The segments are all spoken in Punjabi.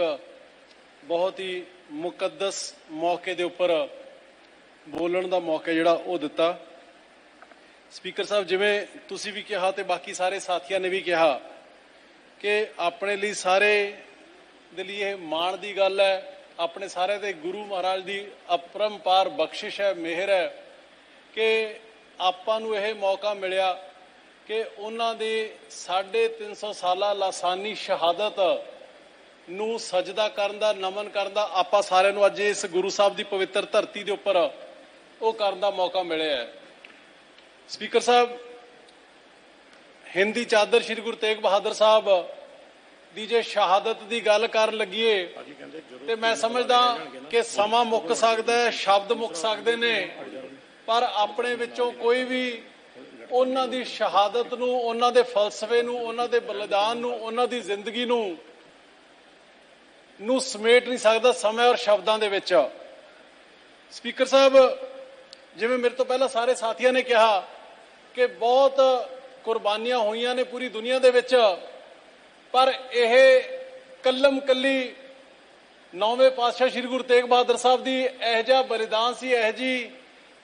ਇੱਕ ਬਹੁਤ ਹੀ ਮੁਕੱਦਸ ਮੌਕੇ ਦੇ ਉੱਪਰ ਬੋਲਣ ਦਾ ਮੌਕਾ ਜਿਹੜਾ ਉਹ ਦਿੱਤਾ। ਸਪੀਕਰ ਸਾਹਿਬ, ਜਿਵੇਂ ਤੁਸੀਂ ਵੀ ਕਿਹਾ ਤੇ ਬਾਕੀ ਸਾਰੇ ਸਾਥੀਆਂ ਨੇ ਵੀ ਕਿਹਾ ਕਿ ਆਪਣੇ ਲਈ ਸਾਰੇ ਦੇ ਲਈ ਇਹ ਮਾਣ ਦੀ ਗੱਲ ਹੈ, ਆਪਣੇ ਸਾਰੇ ਦੇ ਗੁਰੂ ਮਹਾਰਾਜ ਦੀ ਅਪਰੰਪਾਰ ਬਖਸ਼ਿਸ਼ ਹੈ, ਮਿਹਰ ਹੈ ਕਿ ਆਪਾਂ ਨੂੰ ਇਹ ਮੌਕਾ ਮਿਲਿਆ ਕਿ ਉਹਨਾਂ ਦੇ 350 ਸਾਲਾ ਲਾਸਾਨੀ ਸ਼ਹਾਦਤ ਨੂੰ ਸਜਦਾ ਕਰਨ ਦਾ ਨਮਨ ਕਰਨ ਦਾ ਆਪਾਂ ਸਾਰਿਆਂ ਨੂੰ ਅੱਜ ਇਸ ਗੁਰੂ ਸਾਹਿਬ ਦੀ ਪਵਿੱਤਰ ਧਰਤੀ ਦੇ ਉੱਪਰ ਉਹ ਕਰਨ ਦਾ ਮੌਕਾ ਮਿਲਿਆ ਹੈ। ਸਪੀਕਰ ਸਾਹਿਬ ਹਿੰਦੀ ਚਾਦਰ ਸ੍ਰੀ ਗੁਰੂ ਤੇਗ ਬਹਾਦਰ ਸਾਹਿਬ ਦੀ ਜੇ ਸ਼ਹਾਦਤ ਦੀ ਗੱਲ ਕਰਨ ਲੱਗੀਏ ਤੇ ਮੈਂ ਸਮਝਦਾ ਕਿ ਸਮਾਂ ਮੁੱਕ ਸਕਦਾ ਹੈ ਸ਼ਬਦ ਮੁੱਕ ਸਕਦੇ ਨੇ ਪਰ ਆਪਣੇ ਵਿੱਚੋਂ ਕੋਈ ਵੀ ਉਹਨਾਂ ਦੀ ਸ਼ਹਾਦਤ ਨੂੰ ਉਹਨਾਂ ਦੇ ਫਲਸਫੇ ਨੂੰ ਉਹਨਾਂ ਦੇ ਬਲੀਦਾਨ ਨੂੰ ਉਹਨਾਂ ਦੀ ਜ਼ਿੰਦਗੀ ਨੂੰ ਨੂੰ ਸਮੇਟ ਨਹੀਂ ਸਕਦਾ ਸਮੇਂ ਔਰ ਸ਼ਬਦਾਂ ਦੇ ਵਿੱਚ। ਸਪੀਕਰ ਸਾਹਿਬ, ਜਿਵੇਂ ਮੇਰੇ ਤੋਂ ਪਹਿਲਾਂ ਸਾਰੇ ਸਾਥੀਆਂ ਨੇ ਕਿਹਾ ਕਿ ਬਹੁਤ ਕੁਰਬਾਨੀਆਂ ਹੋਈਆਂ ਨੇ ਪੂਰੀ ਦੁਨੀਆ ਦੇ ਵਿੱਚ, ਪਰ ਇਹ ਕੱਲਮ ਕੱਲੀ ਨੌਵੇਂ ਪਾਤਸ਼ਾਹ ਸ੍ਰੀ ਗੁਰੂ ਤੇਗ ਬਹਾਦਰ ਸਾਹਿਬ ਦੀ ਇਹ ਜਿਹਾ ਬਲੀਦਾਨ ਸੀ, ਇਹ ਜੀ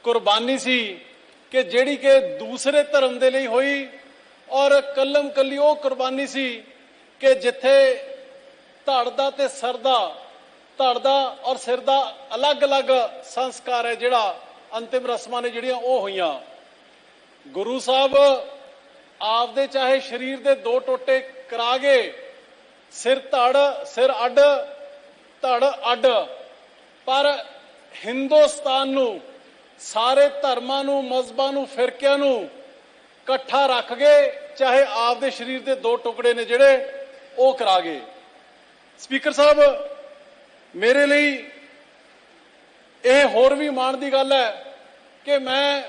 ਕੁਰਬਾਨੀ ਸੀ ਕਿ ਜਿਹੜੀ ਕਿ ਦੂਸਰੇ ਧਰਮ ਦੇ ਲਈ ਹੋਈ ਔਰ ਕੱਲਮ ਕੱਲੀ ਉਹ ਕੁਰਬਾਨੀ ਸੀ ਕਿ ਜਿੱਥੇ ਧੜ ਦਾ ਤੇ ਸਰ ਦਾ ਧੜ ਦਾ ਔਰ ਸਿਰ ਦਾ ਅਲੱਗ-ਅਲੱਗ ਸੰਸਕਾਰ ਹੈ ਜਿਹੜਾ ਅੰਤਿਮ ਰਸਮਾਂ ਨੇ ਜਿਹੜੀਆਂ ਉਹ ਹੋਈਆਂ। ਗੁਰੂ ਸਾਹਿਬ ਆਪਦੇ ਚਾਹੇ ਸਰੀਰ ਦੇ ਦੋ ਟੋਟੇ ਕਰਾ ਗਏ ਸਿਰ ਧੜ, ਸਿਰ ਅੱਡ, ਧੜ ਅੱਡ, ਪਰ ਹਿੰਦੁਸਤਾਨ ਨੂੰ, ਸਾਰੇ ਧਰਮਾਂ ਨੂੰ, ਮਜ਼ਬਾਂ ਨੂੰ, ਫਿਰਕਿਆਂ ਨੂੰ ਇਕੱਠਾ ਰੱਖ ਗਏ ਚਾਹੇ ਆਪਦੇ ਸਰੀਰ ਦੇ ਦੋ ਟੁਕੜੇ ਨੇ ਜਿਹੜੇ ਉਹ ਕਰਾ ਗਏ। ਸਪੀਕਰ ਸਾਹਿਬ, ਮੇਰੇ ਲਈ ਇਹ ਹੋਰ ਵੀ ਮਾਣ ਦੀ ਗੱਲ ਹੈ ਕਿ ਮੈਂ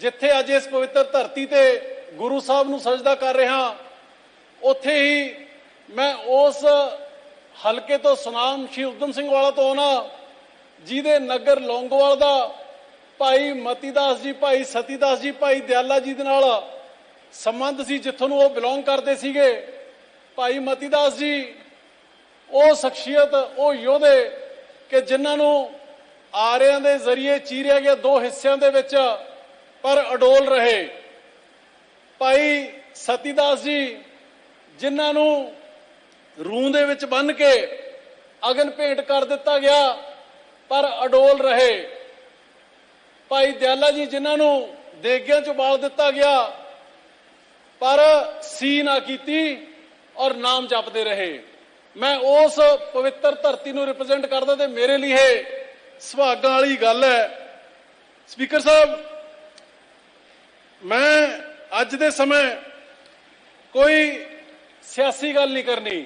ਜਿੱਥੇ ਅੱਜ ਇਸ ਪਵਿੱਤਰ ਧਰਤੀ ਤੇ ਗੁਰੂ ਸਾਹਿਬ ਨੂੰ ਸਜਦਾ ਕਰ ਰਿਹਾ, ਉੱਥੇ ਹੀ ਮੈਂ ਉਸ ਹਲਕੇ ਤੋਂ ਸੁਨਾਮ ਸ਼੍ਰੀ ਉਦਮ ਸਿੰਘ ਵਾਲਾ ਤੋਂ ਆਉਣਾ, ਜਿਹਦੇ ਨਗਰ ਲੌਂਗੋਵਾਲ ਦਾ ਭਾਈ ਮਤੀਦਾਸ ਜੀ, ਭਾਈ ਸਤੀਦਾਸ ਜੀ, ਭਾਈ ਦਿਆਲਾ ਜੀ ਦੇ ਨਾਲ ਸੰਬੰਧ ਸੀ, ਜਿੱਥੋਂ ਨੂੰ ਉਹ ਬਿਲੋਂਗ ਕਰਦੇ ਸੀਗੇ। ਭਾਈ ਮਤੀਦਾਸ ਜੀ ਉਹ ਸ਼ਖਸੀਅਤ, ਉਹ ਯੋਧੇ ਕਿ ਜਿਨ੍ਹਾਂ ਨੂੰ ਆਰਿਆਂ ਦੇ ਜ਼ਰੀਏ ਚੀਰਿਆ ਗਿਆ ਦੋ ਹਿੱਸਿਆਂ ਦੇ ਵਿੱਚ, ਪਰ ਅਡੋਲ ਰਹੇ। ਭਾਈ ਸਤੀਦਾਸ ਜੀ, ਜਿਨ੍ਹਾਂ ਨੂੰ ਰੂਹ ਦੇ ਵਿੱਚ ਬੰਨ ਕੇ ਅਗਨ ਭੇਟ ਕਰ ਦਿੱਤਾ ਗਿਆ, ਪਰ ਅਡੋਲ ਰਹੇ। ਭਾਈ ਦਿਆਲਾ ਜੀ, ਜਿਨ੍ਹਾਂ ਨੂੰ ਦੇਗਿਆਂ ਚ ਬਾਲ ਦਿੱਤਾ ਗਿਆ, ਪਰ ਸੀ ਨਾ ਕੀਤੀ ਔਰ ਨਾਮ ਜਪਦੇ ਰਹੇ। ਮੈਂ ਉਸ ਪਵਿੱਤਰ ਧਰਤੀ ਨੂੰ ਰਿਪਰੈਜ਼ੈਂਟ ਕਰਦਾ ਤੇ ਮੇਰੇ ਲਈ ਇਹ ਸੁਭਾਗਾਂ ਵਾਲੀ ਗੱਲ ਹੈ। ਸਪੀਕਰ ਸਾਹਿਬ, ਮੈਂ ਅੱਜ ਦੇ ਸਮੇਂ ਕੋਈ ਸਿਆਸੀ ਗੱਲ ਨਹੀਂ ਕਰਨੀ,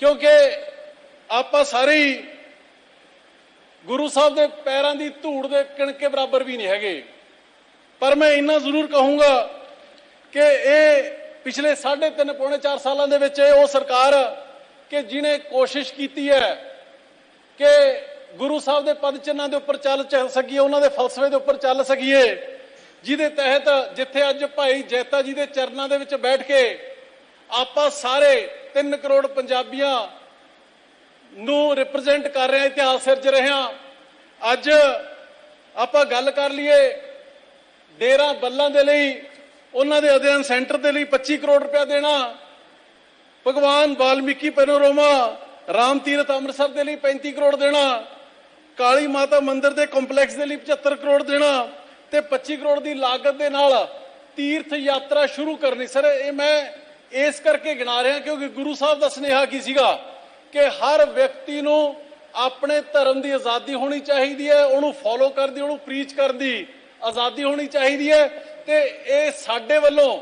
ਕਿਉਂਕਿ ਆਪਾਂ ਸਾਰੇ ਹੀ ਗੁਰੂ ਸਾਹਿਬ ਦੇ ਪੈਰਾਂ ਦੀ ਧੂੜ ਦੇ ਕਿਣਕੇ ਬਰਾਬਰ ਵੀ ਨਹੀਂ ਹੈਗੇ। ਪਰ ਮੈਂ ਇੰਨਾ ਜ਼ਰੂਰ ਕਹੂੰਗਾ ਕਿ ਇਹ ਪਿਛਲੇ 3.5 ਪੌਣੇ 4 ਸਾਲਾਂ ਦੇ ਵਿੱਚ ਉਹ ਸਰਕਾਰ ਕਿ ਜਿਨੇ ਕੋਸ਼ਿਸ਼ ਕੀਤੀ ਹੈ ਕਿ ਗੁਰੂ ਸਾਹਿਬ ਦੇ ਪਦ ਚਿੰਨਾਂ ਦੇ ਉੱਪਰ ਚੱਲ ਚ- ਸਕੀਏ, ਉਹਨਾਂ ਦੇ ਫਲਸਫੇ ਦੇ ਉੱਪਰ ਚੱਲ ਸਕੀਏ, ਜਿਹਦੇ ਤਹਿਤ ਜਿੱਥੇ ਅੱਜ ਭਾਈ ਜੈਤਾ ਜੀ ਦੇ ਚਰਨਾਂ ਦੇ ਵਿੱਚ ਬੈਠ ਕੇ ਆਪਾਂ ਸਾਰੇ 3 ਕਰੋੜ ਪੰਜਾਬੀਆਂ ਨੂੰ ਰਿਪਰੈਜ਼ੈਂਟ ਕਰ ਰਹੇ ਹਾਂ, ਇਤਿਹਾਸ ਸਿਰਜ ਰਹੇ ਹਾਂ। ਅੱਜ ਆਪਾਂ ਗੱਲ ਕਰ ਲਈਏ ਡੇਰਾ ਬੱਲਾਂ ਦੇ ਲਈ ਉਹਨਾਂ ਦੇ ਅਧਿਐਨ ਸੈਂਟਰ ਦੇ ਲਈ 25 ਕਰੋੜ ਰੁਪਇਆ ਦੇਣਾ। ਭਗਵਾਨ ਵਾਲਮੀਕੀ ਪੈਨੋਰੋਮਾ, ਰਾਮ ਤੀਰਥ ਅੰਮ੍ਰਿਤਸਰ ਦੇ ਲਈ 35 ਕਰੋੜ ਦੇਣਾ। ਕਾਲੀ ਮਾਤਾ ਮੰਦਿਰ ਦੇ ਕੰਪਲੈਕਸ ਦੇ ਲਈ 75 ਕਰੋੜ ਦੇਣਾ। ਤੇ 25 ਕਰੋੜ ਦੀ ਲਾਗਤ ਦੇ ਨਾਲ ਤੀਰਥ ਯਾਤਰਾ ਸ਼ੁਰੂ ਕਰਨੀ। ਸਰ, ਇਹ ਮੈਂ ਇਸ ਕਰਕੇ ਗਿਣਾ ਰਿਹਾ ਕਿਉਂਕਿ ਗੁਰੂ ਸਾਹਿਬ ਦਾ ਸੁਨੇਹਾ ਕੀ ਸੀਗਾ? ਕਿ ਹਰ ਵਿਅਕਤੀ ਨੂੰ ਆਪਣੇ ਧਰਮ ਦੀ ਆਜ਼ਾਦੀ ਹੋਣੀ ਚਾਹੀਦੀ ਹੈ, ਉਹਨੂੰ ਫੋਲੋ ਕਰਨ ਦੀ, ਉਹਨੂੰ ਪ੍ਰੀਚ ਕਰਨ ਦੀ ਆਜ਼ਾਦੀ ਹੋਣੀ ਚਾਹੀਦੀ ਹੈ। ਤੇ ਇਹ ਸਾਡੇ ਵੱਲੋਂ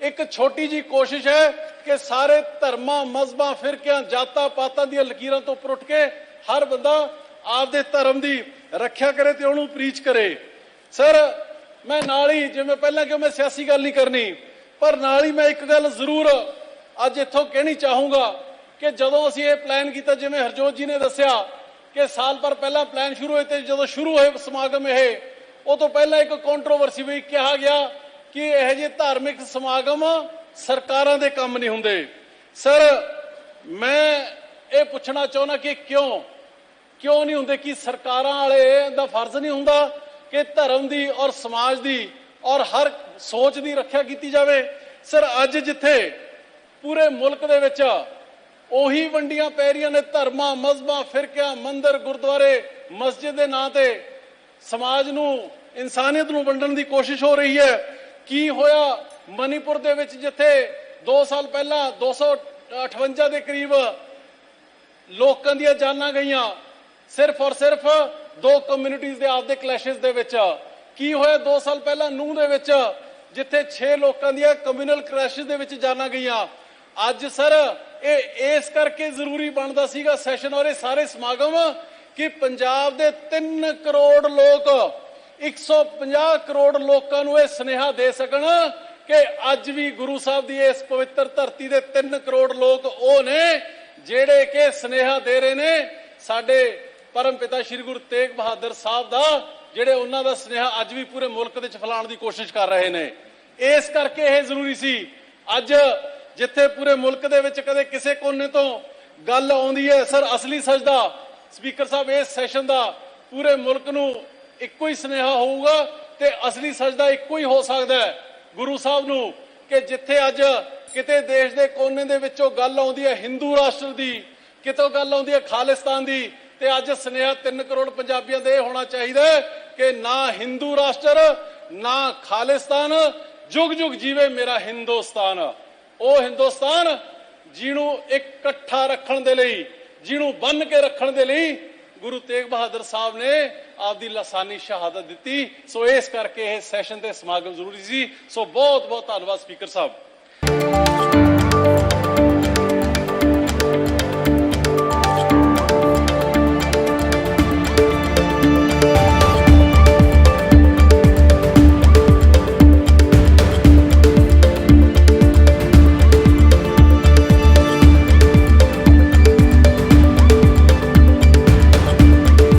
ਇੱਕ ਛੋਟੀ ਜੀ ਕੋਸ਼ਿਸ਼ ਹੈ ਕਿ ਸਾਰੇ ਧਰਮਾਂ ਮਜ਼ਬਾਂ ਫਿਰਕਿਆਂ ਜਾਤਾਂ ਪਾਤਾਂ ਦੀਆਂ ਲਕੀਰਾਂ ਤੋਂ ਉੱਪਰ ਉੱਠ ਕੇ ਹਰ ਬੰਦਾ ਆਪਦੇ ਧਰਮ ਦੀ ਰੱਖਿਆ ਕਰੇ ਤੇ ਉਹਨੂੰ ਪ੍ਰੀਚ ਕਰੇ। ਸਰ ਮੈਂ ਨਾਲ ਹੀ, ਜਿਵੇਂ ਪਹਿਲਾਂ ਕਿ ਮੈਂ ਸਿਆਸੀ ਗੱਲ ਨਹੀਂ ਕਰਨੀ, ਪਰ ਨਾਲ ਹੀ ਮੈਂ ਇੱਕ ਗੱਲ ਜ਼ਰੂਰ ਅੱਜ ਇੱਥੋਂ ਕਹਿਣੀ ਚਾਹੂੰਗਾ ਕਿ ਜਦੋਂ ਅਸੀਂ ਇਹ ਪਲਾਨ ਕੀਤਾ, ਜਿਵੇਂ ਹਰਜੋਤ ਜੀ ਨੇ ਦੱਸਿਆ ਕਿ ਸਾਲ ਭਰ ਪਹਿਲਾਂ ਪਲਾਨ ਸ਼ੁਰੂ ਹੋਏ ਤੇ ਜਦੋਂ ਸ਼ੁਰੂ ਹੋਏ ਸਮਾਗਮ ਇਹ ਉਹ ਤੋਂ ਪਹਿਲਾਂ ਇੱਕ ਕੰਟਰੋਵਰਸੀ ਵੀ ਕਿਹਾ ਗਿਆ ਕਿ ਇਹ ਜਿਹੇ ਧਾਰਮਿਕ ਸਮਾਗਮ ਸਰਕਾਰਾਂ ਦੇ ਕੰਮ ਨਹੀਂ ਹੁੰਦੇ। ਸਰ ਮੈਂ ਇਹ ਪੁੱਛਣਾ ਚਾਹੁੰਦਾ ਕਿ ਕਿਉਂ? ਕਿਉਂ ਨਹੀਂ ਹੁੰਦੇ ਕਿ ਸਰਕਾਰਾਂ ਵਾਲੇ ਦਾ ਫਰਜ਼ ਨਹੀਂ ਹੁੰਦਾ ਕਿ ਧਰਮ ਦੀ ਔਰ ਸਮਾਜ ਦੀ ਔਰ ਹਰ ਸੋਚ ਦੀ ਰੱਖਿਆ ਕੀਤੀ ਜਾਵੇ? ਸਰ ਅੱਜ ਜਿੱਥੇ ਪੂਰੇ ਮੁਲਕ ਦੇ ਵਿੱਚ ਉਹੀ ਵੰਡੀਆਂ ਪੈ ਰਹੀਆਂ ਨੇ ਧਰਮਾਂ, ਮਜ਼ਬਾਂ, ਫਿਰਕਿਆਂ, ਮੰਦਰ, ਗੁਰਦੁਆਰੇ, ਮਸਜਿਦ ਦੇ ਨਾਂ ਤੇ ਸਮਾਜ ਨੂੰ, ਇਨਸਾਨੀਅਤ ਨੂੰ ਵੰਡਣ ਦੀ ਕੋਸ਼ਿਸ਼ ਹੋ ਰਹੀ ਹੈ। ਕੀ ਹੋਇਆ? ਮਨੀਪੁਰ ਦੇ ਵਿੱਚ ਜਿੱਥੇ 2 ਸਾਲ ਪਹਿਲਾਂ 258 ਦੇ ਕਰੀਬ ਲੋਕਾਂ ਦੀਆਂ ਜਾਨਾਂ ਗਈਆਂ, ਸਿਰਫ ਔਰ ਸਿਰਫ ਦੋ ਕਮਿਊਨਿਟੀਆਂ ਦੇ ਆਪਦੇ ਕਲੈਸ਼ਸ ਦੇ ਵਿੱਚ। ਕੀ ਹੋਇਆ? 2 ਸਾਲ ਪਹਿਲਾਂ ਨੂੰ ਦੇ ਵਿੱਚ, ਜਿੱਥੇ 6 ਲੋਕਾਂ ਦੀਆਂ ਕਮਿਊਨਲ ਕ੍ਰੈਸ਼ਸ ਦੇ ਵਿੱਚ ਜਾਨਾਂ ਗਈਆਂ। ਅੱਜ ਸਰ, ਇਹ ਇਸ ਕਰਕੇ ਜ਼ਰੂਰੀ ਬਣਦਾ ਸੀਗਾ ਸੈਸ਼ਨ ਔਰ ਇਹ ਸਾਰੇ ਸਮਾਗਮ ਕਿ ਪੰਜਾਬ ਦੇ 3 ਕਰੋੜ ਲੋਕ 150 ਕਰੋੜ ਲੋਕਾਂ ਨੂੰ ਇਹ ਸੁਨੇਹਾ ਦੇ ਸਕਣ ਕਿ ਅੱਜ ਵੀ ਗੁਰੂ ਸਾਹਿਬ ਦੀ ਇਸ ਪਵਿੱਤਰ ਧਰਤੀ ਦੇ 3 ਕਰੋੜ ਲੋਕ ਉਹ ਨੇ ਜਿਹੜੇ ਕਿ ਸੁਨੇਹਾ ਦੇ ਰਹੇ ਨੇ। ਸਾਡੇ ਪਰਮ ਪਿਤਾ ਸ੍ਰੀ ਗੁਰੂ ਤੇਗ ਬਹਾਦਰ ਸਾਹਿਬ ਦਾ, ਜਿਹੜੇ ਉਹਨਾਂ ਦਾ ਸੁਨੇਹਾ ਅੱਜ ਵੀ ਪੂਰੇ ਮੁਲਕ ਦੇ ਵਿੱਚ ਫੈਲਾਉਣ ਦੀ ਕੋਸ਼ਿਸ਼ ਕਰ ਰਹੇ ਨੇ। ਇਸ ਕਰਕੇ ਇਹ ਜ਼ਰੂਰੀ ਸੀ, ਅੱਜ ਜਿੱਥੇ ਪੂਰੇ ਮੁਲਕ ਦੇ ਵਿੱਚ ਕਦੇ ਕਿਸੇ ਕੋਨੇ ਤੋਂ ਗੱਲ ਆਉਂਦੀ ਹੈ, ਸਰ ਅਸਲੀ ਸਜਦਾ ਸਪੀਕਰ ਸਾਹਿਬ, ਇਸ ਸੈਸ਼ਨ ਦਾ ਪੂਰੇ ਮੁਲਕ ਨੂੰ ਇੱਕੋ ਹੀ ਸੁਨੇਹਾ ਹੋਊਗਾ ਤੇ ਅਸਲੀ ਸਜਦਾ ਇੱਕੋ ਹੀ ਹੋ ਸਕਦਾ ਹੈ। ਗੁਰੂ ਸਾਹਿਬ ਨੂੰ ਕਿ ਜਿੱਥੇ ਅੱਜ ਕਿਤੇ ਦੇਸ਼ ਦੇ ਕੋਨੇ ਦੇ ਵਿੱਚੋਂ ਗੱਲ ਆਉਂਦੀ ਹੈ ਹਿੰਦੂ ਰਾਸ਼ਟਰ ਦੀ, ਕਿਤੋਂ ਗੱਲ ਆਉਂਦੀ ਹੈ ਖਾਲਿਸਤਾਨ ਦੀ, ਤੇ ਅੱਜ ਸੁਨੇਹਾ 3 ਕਰੋੜ ਪੰਜਾਬੀਆਂ ਦੇ ਇਹ ਹੋਣਾ ਚਾਹੀਦਾ ਕਿ ਨਾ ਹਿੰਦੂ ਰਾਸ਼ਟਰ, ਨਾ ਖਾਲਿਸਤਾਨ ਜੁਗ ਜੁਗ ਜੀਵੇ ਮੇਰਾ ਹਿੰਦੁਸਤਾਨ। ਉਹ ਹਿੰਦੁਸਤਾਨ ਜਿਹਨੂੰ ਇਕੱਠਾ ਰੱਖਣ ਦੇ ਲਈ ਜਿਹਨੂੰ ਬੰਨ ਕੇ ਰੱਖਣ ਦੇ ਲਈ ਗੁਰੂ ਤੇਗ ਬਹਾਦਰ ਸਾਹਿਬ ਨੇ ਆਪਦੀ ਲਸਾਨੀ ਸ਼ਹਾਦਤ ਦਿੱਤੀ। ਸੋ ਇਸ ਕਰਕੇ ਇਹ ਸੈਸ਼ਨ ਤੇ ਸਮਾਗਮ ਜ਼ਰੂਰੀ ਸੀ। ਸੋ ਬਹੁਤ ਬਹੁਤ ਧੰਨਵਾਦ ਸਪੀਕਰ ਸਾਹਿਬ।